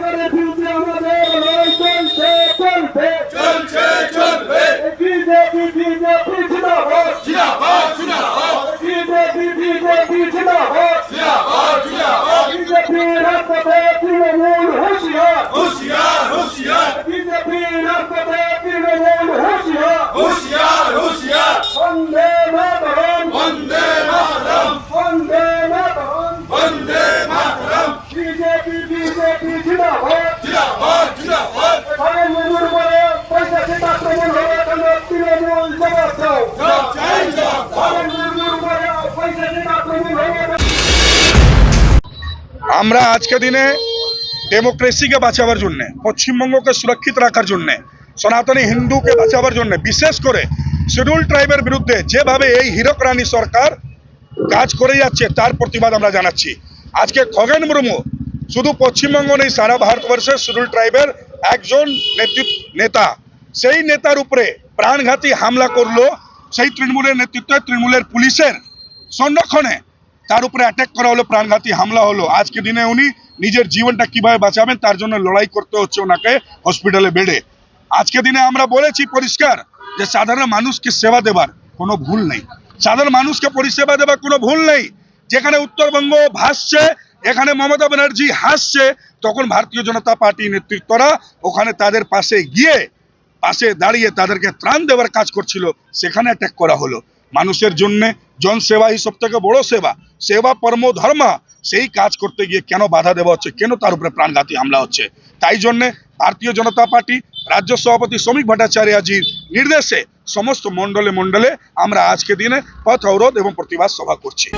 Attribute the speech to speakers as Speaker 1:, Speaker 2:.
Speaker 1: করে আমরা আজকে দিনে ডেমোক্রেসিকে বাঁচাবার জন্যে পশ্চিমবঙ্গকে সুরক্ষিত রাখার জন্যে সনাতনী হিন্দুকে বাঁচাবার জন্যে বিশেষ করে শিডিউল ট্রাইবের বিরুদ্ধে যেভাবে এই হিরক রানী সরকার কাজ করে যাচ্ছে তার প্রতিবাদ আমরা জানাচ্ছি। আজকে খগেন মুর্মু শুধু পশ্চিমবঙ্গ নেই, সারা ভারতবর্ষের শিডিউল ট্রাইবের একজন নেতৃত্ব, নেতা। সেই নেতার উপরে প্রাণঘাতী হামলা করল, সেই তৃণমূলের নেতৃত্বে তৃণমূলের পুলিশের সংরক্ষণে তার উপরে অ্যাটাক করা হলো, প্রাণঘাতী হামলা হলো। আজকে দিনে উনি নিজের জীবনটা কীভাবে বাঁচাবেন, তার জন্য লড়াই করতে হচ্ছে ওনাকে হসপিটালে বেডে। আজকে দিনে আমরা বলেছি পরিষ্কার যে সাধারণ মানুষকে সেবা দেবার কোনো ভুল নেই। সাধারণ মানুষকে পরিষেবা দেবার কোনো ভুল নেই। যেখানে উত্তরবঙ্গ ভাসছে, এখানে মমতা ব্যানার্জি হাসছে, তখন ভারতীয় জনতা পার্টি নেতৃত্বরা ওখানে তাদের পাশে গিয়ে, পাশে দাঁড়িয়ে তাদেরকে ত্রাণ দেওয়ার কাজ করছিল, সেখানে অ্যাটাক করা হলো। মানুষের জন্য জনসেবাই সব থেকে বড় সেবা। সেবা পরম ধর্মা, সেই কাজ করতে গিয়ে কেন বাধা দেওয়া হচ্ছে, কেন তার উপরে প্রাণঘাতী হামলা হচ্ছে? তাই জন্য ভারতীয় জনতা পার্টি রাজ্য সভাপতি শ্রমিক ভট্টাচার্যজির নির্দেশে সমস্ত মন্ডলে মন্ডলে আমরা আজকে দিনে পথ অবরোধ এবং প্রতিবাদ সভা করছি।